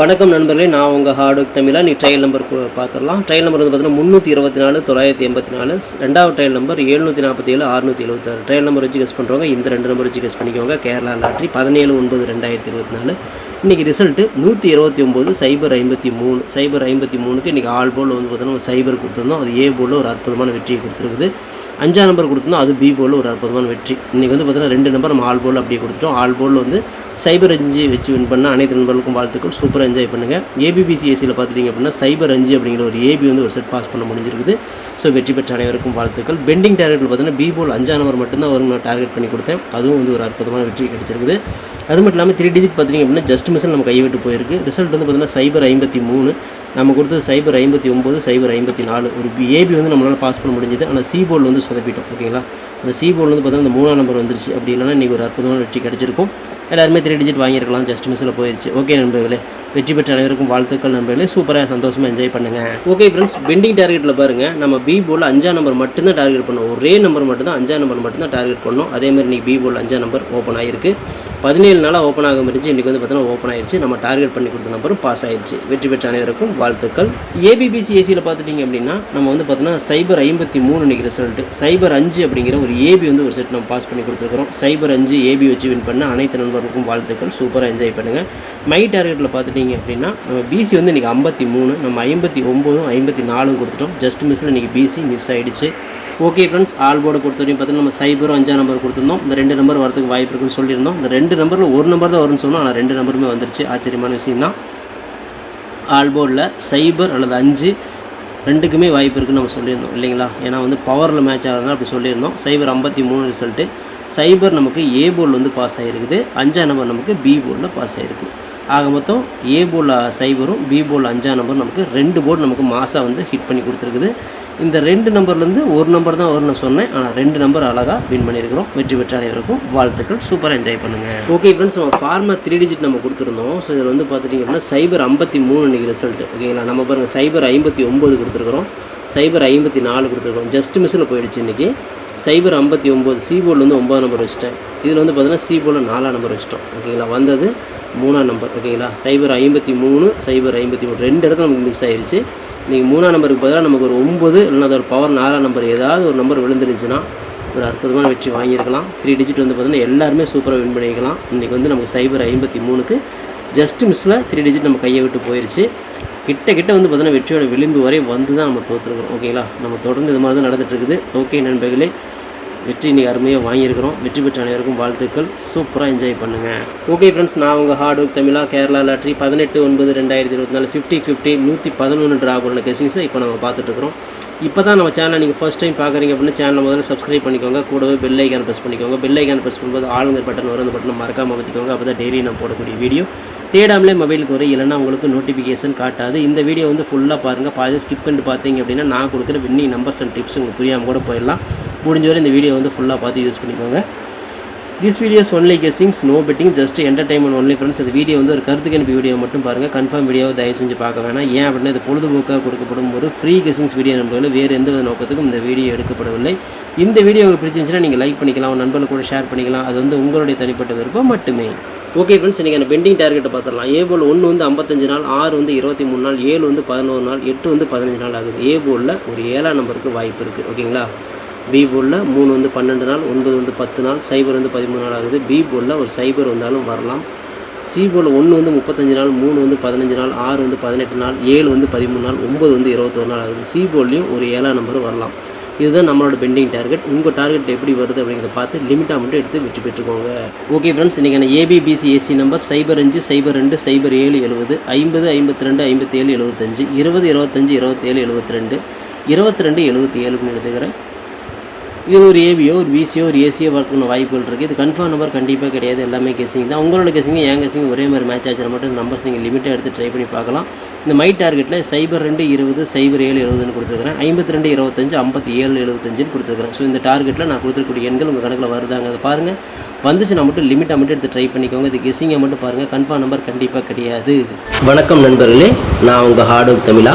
வணக்கம் நண்பர்களே நான் உங்கள் ஹார்டு தமிழாக நீ ட்ரையல் நம்பர் பார்த்துடலாம் ட்ரையல் நம்பர் வந்து பார்த்தீங்கன்னா முந்நூற்றி இருபத்தி நாலு தொள்ளாயிரத்தி எண்பத்தி நாலு ரெண்டாவது ட்ரையல் நம்பர் எழுநூற்றி நாற்பத்தி ஏழு அறுநூற்றி எழுபத்தாறு ட்ரையல் நம்பர் வச்சு கெஸ் பண்ணுறவங்க இந்த ரெண்டு நம்பர் வச்சு கெஸ் பண்ணிக்கோங்க. கேரளா லாட்ரி பதினேழு ஒன்பது ரெண்டாயிரத்தி இருபத்தி நாலு. இன்றைக்கி ரிசல்ட்டு நூற்றி இருபத்தி ஒம்பது சைபர் ஐம்பத்தி மூணு. சைபர் ஐம்பத்தி மூணுக்கு இன்றைக்கி ஆல் போல் வந்து பார்த்தீங்கன்னா சைபர் கொடுத்துருந்தோம். அது ஏ போலில் ஒரு அற்புதமான வெற்றியை கொடுத்துருக்குது. அஞ்சாம் நம்பர் கொடுத்துருந்தோம் அது பி போலில் ஒரு அற்புதமான வெற்றி. இன்றைக்கி வந்து பார்த்தீங்கன்னா ரெண்டு நம்பர் நம்ம ஆல் போல் அப்படியே கொடுத்துட்டோம். ஆல் போலில் வந்து சைபர் அஞ்சு வச்சு வின் பண்ண அனைத்து நண்பர்களுக்கும் வாழ்த்துக்கள். சூப்பராக என்ஜாய் பண்ணுங்கள் ஏபிபிசிஎஸ்சியில் பார்த்துட்டிங்க அப்படின்னா சைபர் அஞ்சு அப்படிங்கிற ஒரு ஏபி வந்து ஒரு செட் பாஸ் பண்ண முடிஞ்சிருக்குது. ஸோ வெற்றி பெற்ற அனைவருக்கும் வாழ்த்துக்கள். பெண்டிங் டார்கெட்டில் பார்த்தீங்கன்னா பி போல் அஞ்சாம் நம்பர் மட்டும்தான் வரும். நான் டார்கெட் பண்ணி கொடுத்தேன். அதுவும் வந்து ஒரு அற்புதமான வெற்றி கிடைச்சிருக்குது. அது மட்டும் இல்லாமல் த்ரீ டிஜிட் பார்த்தீங்க அப்படின்னா ஜஸ்ட் மிஷன் நம்ம கையை விட்டு போயிருக்கு. ரிசல்ட் வந்து பார்த்தீங்கன்னா சைபர் ஐம்பத்தி மூணு. நம்ம கொடுத்தது சைபர் ஐம்பத்தி ஒம்பது சைபர் ஐம்பத்தி நாலு. ஒரு ஏபி வந்து நம்மளால் பாஸ் பண்ண முடிஞ்சது. ஆனால் சி போர்டில் வந்து சொதப்பிட்டோம் ஓகேங்களா அந்த சி போர்டில் வந்து பார்த்தீங்கன்னா இந்த மூணாம் நம்பர் வந்துருச்சு. அப்படி இல்லைன்னா இன்றைக்கி ஒரு அற்புதமான வெற்றி கிடச்சிருக்கும். எல்லாருமே த்ரீ டிஜிட் வாங்கியிருக்கலாம். ஜஸ்ட் மிஸ்ஸில் போயிடுச்சு ஓகே நண்பர்களே வெற்றி பெற்ற அனைவருக்கும் வாழ்த்துக்கள் நண்பர்களே. சூப்பராக சந்தோஷமாக என்ஜாய் பண்ணுங்கள் ஓகே ஃப்ரெண்ட்ஸ் பெண்டிங் டார்கெட்டில் பாருங்கள் நம்ம பி போல் அஞ்சாம் நம்பர் மட்டும்தான் டார்கெட் பண்ணோம். ஒரே நம்பர் மட்டும்தான் அஞ்சாம் நம்பர் மட்டும்தான் டார்கெட் பண்ணோம். அதே மாதிரி பி போல் அஞ்சாம் நம்பர் ஓப்பன் ஆகிருக்கு பதினேழு நாளாக ஓப்பன் ஆக இருந்துச்சு. இன்றைக்கி வந்து பார்த்தீங்கன்னா ஓப்பன் ஆயிடுச்சு நம்ம டார்கெட் பண்ணி கொடுத்த நம்பரும் பாஸ் ஆயிடுச்சு வெற்றி பெற்ற அனைவருக்கும் வாழ்த்துக்கள். ஏபிபிசி ஏசியில் பார்த்துட்டிங்க அப்படின்னா நம்ம வந்து பார்த்தோன்னா சைபர் ஐம்பத்தி மூணு இன்றைக்கி ரிசல்ட்டு சைபர் அஞ்சு அப்படிங்கிற ஒரு ஏபி வந்து ஒரு செட் நம்ம பாஸ் பண்ணி கொடுத்துருக்குறோம். சைபர் அஞ்சு ஏபி வச்சு வின் பண்ண அனைத்து நண்பர்களுக்கும் வாழ்த்துக்கள். சூப்பராக என்ஜாய் பண்ணுங்கள் மை டார்கெட்டில் பார்த்துட்டிங்க அப்படின்னா நம்ம பிசி வந்து இன்றைக்கி ஐம்பத்தி மூணு நம்ம ஐம்பத்தி ஒம்போதும் ஐம்பத்தி நாலும் கொடுத்துட்டோம். ஜஸ்ட் மிஸ்ஸில் இன்றைக்கி பிசி மிஸ் ஆகிடுச்சு ஓகே ஃப்ரெண்ட்ஸ் ஆல் போர்டு பொறுத்த வரைக்கும் பார்த்தீங்கன்னா நம்ம சைபரும் அஞ்சாம் நம்பர் கொடுத்துருந்தோம். இந்த ரெண்டு நம்பர் வரதுக்கு வாய்ப்பு இருக்குன்னு சொல்லியிருந்தோம். இந்த ரெண்டு நம்பரில் ஒரு நம்பர் தான் வரும்னு சொன்னோம். ஆனால் ரெண்டு நம்பருமே வந்துருச்சு. ஆச்சரியமான விஷயம் தான் ஆல்போர்டில் சைபர் அல்லது அஞ்சு ரெண்டுக்குமே வாய்ப்பு இருக்குன்னு நம்ம சொல்லியிருந்தோம் இல்லைங்களா? ஏன்னா வந்து பவரில் மேட்ச் ஆகிறதுனால அப்படி சொல்லியிருந்தோம். சைபர் ஐம்பத்தி மூணு ரிசல்ட்டு சைபர் நமக்கு ஏ போர்டில் வந்து பாஸ் ஆகிருக்குது அஞ்சாம் நம்பர் நமக்கு பி போர்டில் பாஸ் ஆகிருக்கு ஆக மொத்தம் ஏ போல் சைபரும் பி போல் அஞ்சாம் நம்பர் நமக்கு ரெண்டு போர்டு நமக்கு மாசாக வந்து ஹிட் பண்ணி கொடுத்துருக்குது. இந்த ரெண்டு நம்பர்லேருந்து ஒரு நம்பர் தான் வரும்னு சொன்னேன். ஆனால் ரெண்டு நம்பர் அழகாக வின் பண்ணியிருக்கிறோம். வெற்றி பெற்ற அனைவருக்கும் வாழ்த்துக்கள். சூப்பராக என்ஜாய் பண்ணுங்கள் ஓகே ஃப்ரெண்ட்ஸ் நம்ம ஃபார்மா த்ரீ டிஜிட் நம்ம கொடுத்துருந்தோம். ஸோ இதில் வந்து பார்த்துட்டிங்க அப்படின்னா சைபர் ஐம்பத்தி மூணு இன்றைக்கி ரிசல்ட் ஓகேங்களா நம்ம பாருங்கள் சைபர் ஐம்பத்தி ஒம்பது கொடுத்துருக்குறோம். சைபர் ஐம்பத்தி நாலு கொடுத்துருக்கோம் ஜஸ்ட் மிஸ்ஸில் போயிடுச்சு இன்றைக்கி சைபர் ஐம்பத்தி ஒம்பது சி போர்டில் வந்து ஒம்பது நம்பர் வச்சுட்டேன். இதில் வந்து பார்த்தீங்கன்னா சி போர்டில் நாலாம் நம்பர் வச்சிட்டோம். ஓகேங்களா? வந்தது மூணாம் நம்பர். ஓகேங்களா? சைபர் ஐம்பத்தி மூணு சைபர் ஐம்பத்தி மூணு. ரெண்டு இடத்துல நமக்கு மிஸ் ஆயிருச்சு. இன்றைக்கி மூணாம் நம்பருக்கு பதிலாக நமக்கு ஒரு ஒம்பது இல்லைன்னா ஒரு பவர் நாலாம் நம்பர். ஏதாவது ஒரு நம்பர் விழுந்துருந்துச்சுன்னா ஒரு அற்புதமான வெற்றி வாங்கியிருக்கலாம். த்ரீ டிஜிட் வந்து பார்த்தீங்கன்னா எல்லாருமே சூப்பராக வின் பண்ணிக்கலாம் இன்றைக்கி வந்து நமக்கு சைபர் ஐம்பத்தி மூணுக்கு ஜஸ்ட் மிஸ்ஸில் த்ரீ டிஜிட் நம்ம கையை விட்டு போயிடுச்சு கிட்ட கிட்ட வந்து பார்த்தீங்கன்னா வெற்றியோட விளிம்பு வரை வந்து தான் நம்ம தோற்றுருக்குறோம் ஓகேங்களா நம்ம தொடர்ந்து இது மாதிரி தான் நடந்துகிட்ருக்குது இருக்குது. ஓகே நண்பர்களே வெற்றி இன்னைக்கு அருமையாக வாங்கியிருக்கிறோம். வெற்றி பெற்ற அனைவருக்கும் வாழ்த்துக்கள். சூப்பராக என்ஜாய் பண்ணுங்கள் ஓகே ஃப்ரெண்ட்ஸ் நான் உங்கள் ஹார்ட் ஒர்க் தமிழா கேரளா லாட்ரி பதினெட்டு ஒன்பது ரெண்டாயிரத்தி இருபத்தி நாலு ஃபிஃப்டி ஃபிஃப்டி நூற்றி பதினொன்று ட்ரா பண்ண கெசிங்ஸை இப்போ நம்ம பார்த்துட்ருக்குறோம் இப்போ தான் நம்ம சேனலை நீங்கள் ஃபஸ்ட் டைம் பார்க்குறீங்க அப்படின்னா சேனலை முதல்ல சப்ஸ்கிரைப் பண்ணிக்கோங்க. கூடவே பெல் ஐக்கான் ப்ரெஸ் பண்ணிக்கோங்க. பெல் ஐக்கான் ப்ரெஸ் பண்ணும்போது ஆளுங்க பட்டன் வரும் அந்த பட்டனை மறக்காமல் அமைத்திக்கோங்க. அப்போ தான் டெய்லி நான் போடக்கூடிய வீடியோ தேடாமலே மொபைலுக்கு வரும். இல்லைன்னா உங்களுக்கு நோட்டிஃபிகேஷன் காட்டாது. இந்த வீடியோ வந்து ஃபுல்லாக பாருங்கள் பாதி ஸ்கிப் பண்ணிட்டு பார்த்தீங்க அப்படின்னா நான் கொடுக்குற வின்னிங் நம்பர்ஸ் அண்ட் டிப்ஸ் உங்களுக்கு புரியாமல் கூட போயிடலாம். முடிஞ்ச வரை இந்த வீடியோ வந்து ஃபுல்லாக பார்த்து யூஸ் பண்ணிக்கோங்க. This videos only guessings no betting just entertainment only friends இந்த வீடியோ வந்து ஒரு கருத்துக்கு எனக்கு வீடியோ மட்டும் பாருங்கள் கன்ஃபார்ம் வீடியோவை தயவு செஞ்சு பார்க்க வேணாம். ஏன் அப்படின்னா இது பொழுதுபோக்காக கொடுக்கப்படும் ஒரு ஃப்ரீ கெஸிங்ஸ் வீடியோ நண்பர்கள். வேறு எந்த வித நோக்கத்துக்கும் இந்த வீடியோ எடுக்கப்படவில்லை. இந்த வீடியோ உங்களுக்கு பிடிச்சிருந்துச்சுன்னா நீங்கள் லைக் பண்ணிக்கலாம். உங்கள் நண்பர்கள் கூட ஷேர் பண்ணிக்கலாம். அது வந்து உங்களுடைய தனிப்பட்ட விருப்பம் மட்டுமே. ஓகே ஃப்ரெண்ட்ஸ் இன்றைக்கி அந்த பெண்டிங் டார்கெட்டை பார்த்துடலாம். ஏ போல் ஒன்று வந்து ஐம்பத்தஞ்சு நாள் ஆறு வந்து இருபத்தி மூணு நாள் ஏழு வந்து பதினோரு நாள் எட்டு வந்து பதினஞ்சு நாள் ஆகுது. ஏ போலில் ஒரு ஏழாம் நம்பருக்கு வாய்ப்பு இருக்குது ஓகேங்களா பி போலில் மூணு வந்து பன்னெண்டு நாள் ஒன்பது வந்து பத்து நாள் சைபர் வந்து பதிமூணு நாள் ஆகுது. பி போலில் ஒரு சைபர் வந்தாலும் வரலாம். சி போலில் ஒன்று வந்து முப்பத்தஞ்சு நாள் மூணு வந்து பதினஞ்சு நாள் ஆறு வந்து பதினெட்டு நாள் ஏழு வந்து பதிமூணு நாள் ஒம்பது வந்து இருபத்தொரு நாள் ஆகுது. சி போல்லையும் ஒரு ஏழாம் நம்பர் வரலாம். இதுதான் நம்மளோட பெண்டிங் டார்கெட் உங்கள் டார்கெட் எப்படி வருது அப்படிங்கிறத பார்த்து லிமிட்டாக மட்டும் எடுத்து வெற்றி பெற்றுக்கோங்க. ஓகே ஃப்ரெண்ட்ஸ் இன்றைக்கான ஏபிபிசி ஏசி நம்பர் சைபர் அஞ்சு சைபர் ரெண்டு சைபர் ஏழு எழுபது ஐம்பது ஐம்பத்தி ரெண்டு ஐம்பத்தேழு எழுபத்தஞ்சு இருபது இருபத்தஞ்சு இருபத்தேழு எழுபத்தி ரெண்டு இருபத்தி ரெண்டு எழுபத்தி ஏழுன்னு எடுத்துக்கிறேன் இது ஒரு ஏவியோ ஒரு விசியோ ஒரு ஏசியோ வரதுக்கான வாய்ப்புகள் இருக்குது இது கன்ஃபார்ம் நம்பர் கண்டிப்பாக கிடையாது. எல்லாமே கெஸிங் தான். உங்களோட கெஸிங் என் கெஸிங் ஒரே மாதிரி மேட்ச் ஆச்சுனா மட்டும் நம்பர்ஸ் நீங்கள் லிமிட்டாக எடுத்து ட்ரை பண்ணி பார்க்கலாம். இந்த மை டார்கெட்டில் சைபர் ரெண்டு இருபது சைபர் ஏழு எழுபதுன்னு கொடுத்துருக்கிறேன். ஐம்பத்தி ரெண்டு இருபத்தஞ்சு ஐம்பத்தி ஏழு எழுபத்தஞ்சுன்னு கொடுத்துருக்கிறேன். ஸோ இந்த டார்கெட்டில் நான் கொடுத்துருக்கூடிய எண்கள் உங்கள் கணக்கில் வருதாங்க அதை பாருங்கள் வந்துச்சுன்னா மட்டும் லிமிட்டாக மட்டும் எடுத்து ட்ரை பண்ணிக்கோங்க. இது கெஸிங்கை மட்டும் பாருங்கள் கன்ஃபார்ம் நம்பர் கண்டிப்பாக கிடையாது. வணக்கம் நண்பர்களே. நான் உங்கள் ஹார்டு ஒர்க் தமிழா.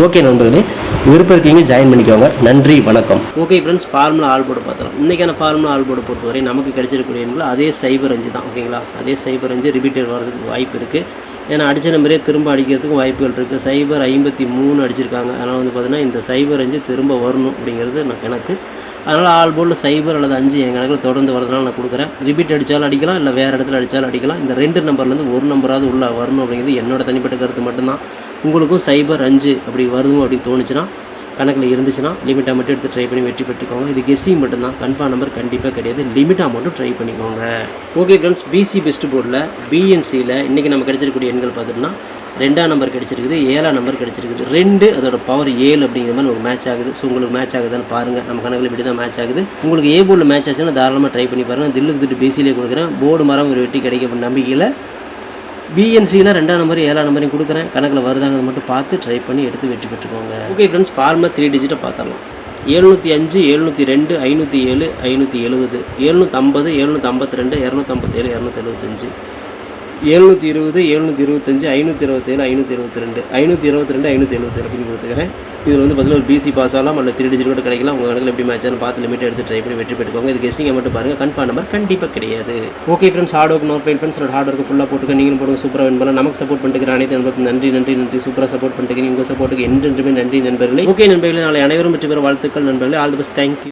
ஓகே நண்பர்களே விருப்பம் இருக்கீங்க ஜாயின் பண்ணிக்கோங்க. நன்றி வணக்கம். Okay friends formula all board பார்த்துலாம் இன்றைக்கான ஃபார்முலா ஆல் போர்டு பொறுத்தவரை நமக்கு கிடைச்சிருக்கூடிய அதே சைபர் அஞ்சு தான் ஓகேங்களா அதே சைபர் அஞ்சு ரிப்பீட்டட் வர்றதுக்கு வாய்ப்பு இருக்குது ஏன்னா அடித்த நம்பரே திரும்ப அடிக்கிறதுக்கும் வாய்ப்புகள் இருக்குது சைபர் ஐம்பத்தி மூணு அடிச்சிருக்காங்க. அதனால் வந்து பார்த்திங்கன்னா இந்த சைபர் அஞ்சு திரும்ப வரணும் அப்படிங்கிறது நான் எனக்கு. அதனால் ஆல் போல் சைபர் அல்லது அஞ்சு என் கணக்கில் தொடர்ந்து வரதுனால நான் கொடுக்குறேன். ரிப்பீட் அடித்தாலும் அடிக்கலாம் இல்லை வேறு இடத்துல அடித்தாலும் அடிக்கலாம். இந்த ரெண்டு நம்பர்லேருந்து ஒரு நம்பராவது உள்ளே வரணும் அப்படிங்கிறது என்னோட தனிப்பட்ட கருத்து மட்டும்தான். உங்களுக்கும் சைபர் அஞ்சு அப்படி வருதும் அப்படின்னு தோணுச்சுன்னா கணக்கில் இருந்துச்சுன்னா லிமிட்டாக மட்டும் எடுத்து ட்ரை பண்ணி வெற்றி பெற்றுக்கோங்க. இது கெஸ்ஸிங் மட்டும்தான். கன்ஃபார்ம் நம்பர் கண்டிப்பாக கிடையாது. லிமிட்டாக மட்டும் ட்ரை பண்ணிக்கோங்க. ஓகே ஃப்ரெண்ட்ஸ் பிசி பெஸ்ட் போர்டில் பிஎன்சியில் இன்றைக்கி நம்ம கிடைச்சிருக்கக்கூடிய எண்கள் பார்த்தோம்னா ரெண்டாம் நம்பர் கிடச்சிருக்குது ஏழாம் நம்பர் கிடச்சிருக்குது. ரெண்டு அதோட பவர் ஏழு அப்படிங்கிற மாதிரி உங்களுக்கு மேட்ச் ஆகுது. ஸோ உங்களுக்கு மேட்ச் ஆகுதுன்னு பாருங்கள் நம்ம கணக்கில் இப்படி தான் மேட்ச் ஆகுது. உங்களுக்கு ஏ போர்டில் மேட்ச் ஆச்சுன்னா தாராளமாக ட்ரை பண்ணி பாருங்கள் தில்லுக்கு திட்டு பிசியிலே கொடுக்குறேன். போர்டு மரம் ஒரு வெட்டி கிடைக்கும் நம்பிக்கையில் பிஎன்சியில் ரெண்டாம் நம்பர் ஏழாம் நம்பரையும் கொடுக்குறேன். கணக்கில் வருதாங்க மட்டும் பார்த்து ட்ரை பண்ணி எடுத்து வெற்றி பெற்றுக்கோங்க. ஓகே ஃப்ரெண்ட்ஸ் ஃபார்முலா த்ரீ டிஜிட்டை பார்த்துடலாம். எழுநூற்றி அஞ்சு எழுநூற்றி ரெண்டு ஐநூற்றி ஏழு ஐநூற்றி எழுபது எழுநூற்றம்பது எழுநூற்றி ஐம்பத்தி ரெண்டு இரநூத்தம்பத்தேழு இரநூத்தி எழுபத்தஞ்சு. எழுநூற்றி இருபது எழுநூற்றி இருபத்தஞ்சு ஐநூற்றி இருபத்தேழு ஐநூற்றி இருபத்தி ரெண்டு ஐநூற்றி இருபத்தி ரெண்டு ஐநூற்றி எழுபத்தி அப்படின்னு கொடுத்துக்கிறேன் இதில் வந்து பார்த்தீங்கன்னா ஒரு பிசி பாஸ் ஆகலாம் அல்ல த்ரீ டிஜிட் கூட கிடைக்கலாம். உங்கள் கணக்கில் எப்படி மேட்ச் பார்த்து லிமிட் எடுத்து ட்ரை பண்ணி வெற்றி பெற்றுக்கோங்க. இது கெஸ்ஸிங்கை மட்டும் பாருங்கள் கன்ஃபார்ம் நம்பர் கண்டிப்பாக கிடையாது. Okay friends hard work note friends hard work ஃபுல்லாக போட்டுக்க. நீங்களும் போடுங்க. சூப்பராக வின் பண்ணலாம். நமக்கு சப்போர்ட் பண்ணிட்டு அனைத்து நண்பர்களுக்கும் நன்றி நன்றி நன்றி. சூப்பராக சப்போர்ட் பண்ணிட்டு உங்கள் சப்போர்ட்டுக்கு என்றென்றுமே நன்றி நண்பர்களே. ஓகே நண்பர்களே நாளை அனைவரும் வெற்றி பெற வாழ்த்துக்கள் நண்பர்களே. All the best thank you